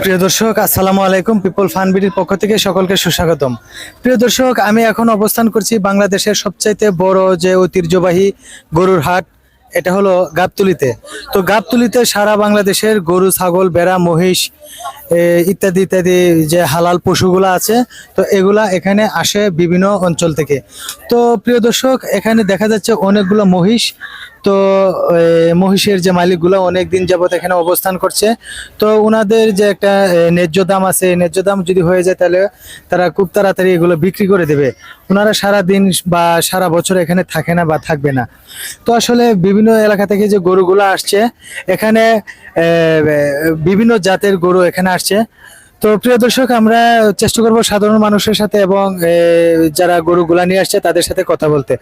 প্রিয় দর্শক, আসসালামু আলাইকুম। পিপল ফান বিডির পক্ষ থেকে সকলকে সুস্বাগতম। প্রিয় দর্শক, আমি এখন অবস্থান করছি বাংলাদেশের সবচাইতে বড় যে ঐতিহ্যবাহী গরুর হাট, এটা হলো গাবতুলিতে। তো গাবতুলিতে সারা বাংলাদেশের গরু, ছাগল বেড়া মহিষ ইত্যাদি ইত্যাদি যে হালাল পশুগুলো আছে, তো এগুলা এখানে আসে বিভিন্ন অঞ্চল থেকে। তো প্রিয় দর্শক, এখানে দেখা যাচ্ছে অনেকগুলো মহিষ তো মহিষের যে মালিকগুলো অনেক দিন যাবত এখানে অবস্থান করছে। তো ওনাদের যে একটা ন্যায্য দাম আছে ন্যায্য দাম যদি হয়ে যায় তাহলে তারা খুব তাড়াতাড়ি এগুলো বিক্রি করে দেবে। ওনারা সারা দিন বা সারা বছর এখানে থাকে না বা থাকবে না। তো আসলে বিভিন্ন এলাকা থেকে যে গরুগুলো আসছে, এখানে বিভিন্ন জাতের গরু এখানে আসছে। তো প্রিয় দর্শক, আমরা চেষ্টা করব সাধারণ মানুষের সাথে এবং যারা গরুগুলা নিয়ে আসছে তাদের সাথে কথা বলতে।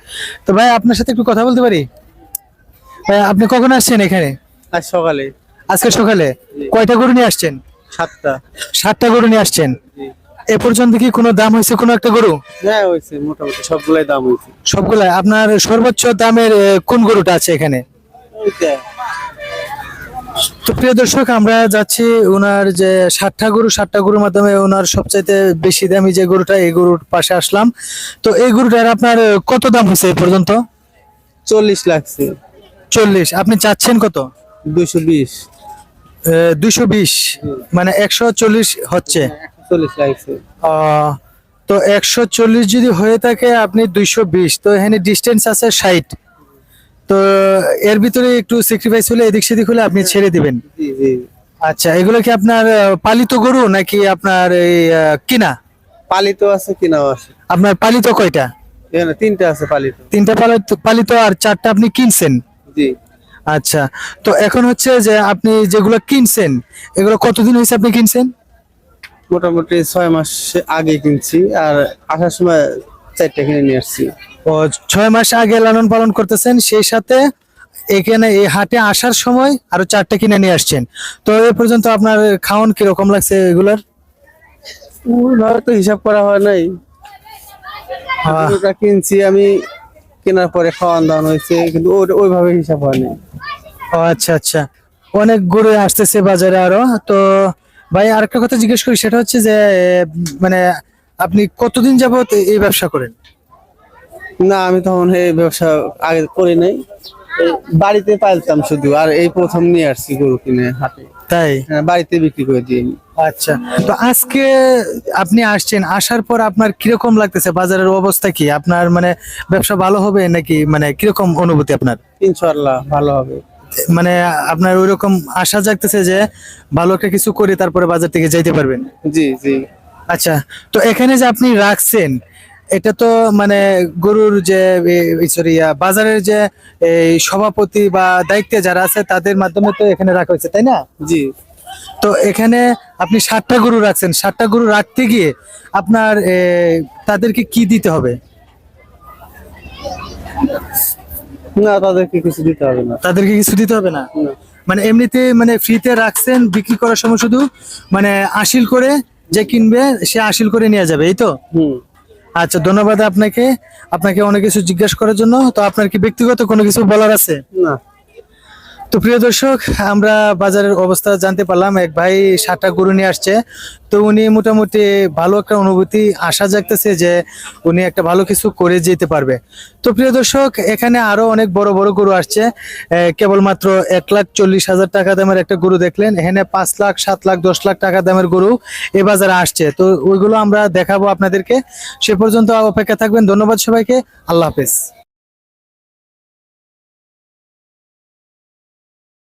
তো ভাই, আপনার সাথে একটু কথা বলতে পারি? আপনি কখন আসছেন এখানে? আজ সকালে। আজকে সকালে? কয়টা গরু নিয়ে আসছেন? সাতটা। সাতটা গরু নিয়ে আসছেন। এ পর্যন্ত কি কোনো দাম হয়েছে কোনো একটা গরু? হ্যাঁ হয়েছে মোটামুটি সবগুলাই দাম হয়েছে। সবগুলা। আপনার সর্বোচ্চ দামের কোন গরুটা আছে এখানে? তো প্রিয় দর্শক আমরা যাচ্ছি ওনার যে সাতটা গরু সাতটা গরুর মাধ্যমে ওনার সবচাইতে বেশি দামি যে গরুটা এই গরুর পাশে আসলাম। তো এই গরুটার আপনার কত দাম হয়েছে এ পর্যন্ত? চল্লিশ লাগছে। চল্লিশ। আপনি চাচ্ছেন কত? দুশো বিশ। দুইশো বিশ। মানে একশো চল্লিশ হচ্ছে? লাগছে। তো একশো চল্লিশ যদি হয়ে থাকে আপনি দুইশো বিশ। তো এখানে ডিস্টেন্স আছে ষাট। তো এর ভিতরে একটু স্যাক্রিফাইস হলে এদিক সেদিক হলে আপনি ছেড়ে দিবেন। আচ্ছা এগুলো কি আপনার পালিত গরু নাকি আপনার এই কিনা? পালিত আছে কিনাও আছে। আপনার পালিত কয়টা? তিনটা আছে পালিত। তিনটা পালিত পালিত আর চারটা আপনি কিনছেন। জি। আচ্ছা তো এখন হচ্ছে যে আপনি যেগুলো কিনছেন এগুলো কতদিন হয়েছে আপনি কিনছেন? মোটামুটি ছয় মাস আগে কিনছি আর আসার সময় চারটা কিনে নিয়ে আসছি। ও ছয় মাস আগে লালন পালন করতেছেন সেই সাথে এখানে এই হাটে আসার সময় আরও চারটে কিনে নিয়ে আসছেন। তো এ পর্যন্ত আপনার খাওয়ান কীরকম লাগছে এগুলার? তো হিসাব করা হয় নাই। কিনছি আমি কেনার পরে খাওয়ান দাওয়ান হয়েছে কিন্তু ওই- ওইভাবে হিসাব হয় নাই। ও আচ্ছা আচ্ছা। অনেক গরু আসতেছে বাজারে আরও। তো ভাই আর একটা কথা জিজ্ঞেস করি সেটা হচ্ছে যে মানে আপনি কতদিন যাবত এই ব্যবসা করেন? না আমি তখন এই ব্যবসা আগে করি নাই। বাড়িতে পালতাম শুধু আর এই প্রথম নিয়ে আসছি গরু কিনে হাটে। তাই? হ্যাঁ, বাড়িতে বিক্রি করে দিই আচ্ছা তো আজকে আপনি আসছেন আসার পর আপনার কীরকম লাগতেছে? বাজারের অবস্থা কি? আপনার মানে ব্যবসা ভালো হবে নাকি মানে কীরকম অনুভূতি আপনার? ইনশাআল্লাহ ভালো হবে। মানে আপনার ওইরকম আশা জাগতেছে যে ভালো একটা কিছু করে তারপরে বাজার থেকে যাইতে পারবেন? জি জি। আচ্ছা তো এখানে যে আপনি রাখছেন এটা তো মানে গরুর যে সরি বাজারের যে সভাপতি বা দায়িত্বে যারা আছে তাদের মাধ্যমে তো এখানে রাখা হয়েছে তাই না? জি। তো এখানে আপনি ষাটটা গরু রাখছেন ষাটটা গরু রাখতে গিয়ে আপনার তাদেরকে কি দিতে হবে? না তাদেরকে কিছু দিতে হবে না। তাদেরকে কিছু দিতে হবে না? না। মানে এমনিতে মানে ফ্রিতে রাখছেন বিক্রি করার সময় শুধু মানে আশিল করে যে কিনবে সে আশিল করে নিয়ে যাবে এই তো? হুম। আচ্ছা ধন্যবাদ আপনাকে। আপনাকে অনেক কিছু জিজ্ঞাসা করার জন্য। তো আপনার কি ব্যক্তিগত কোনো কিছু বলার আছে? না। তো প্রিয় দর্শক, আমরা বাজারের অবস্থা জানতে পারলাম। এক ভাই সাতটা গরু নিয়ে আসছে। তো উনি মোটামুটি ভালো একটা অনুভূতি, আশা জাগতেছে যে উনি একটা ভালো কিছু করে যেতে পারবে। তো প্রিয় দর্শক, এখানে আরও অনেক বড় বড় গরু আসছে। কেবলমাত্র এক লাখ চল্লিশ হাজার টাকা দামের একটা গরু দেখলেন। এখানে পাঁচ লাখ, সাত লাখ, দশ লাখ টাকা দামের গরু এ বাজারে আসছে। তো ওইগুলো আমরা দেখাবো আপনাদেরকে। সে পর্যন্ত অপেক্ষা থাকবেন। ধন্যবাদ সবাইকে। আল্লাহ হাফেজ।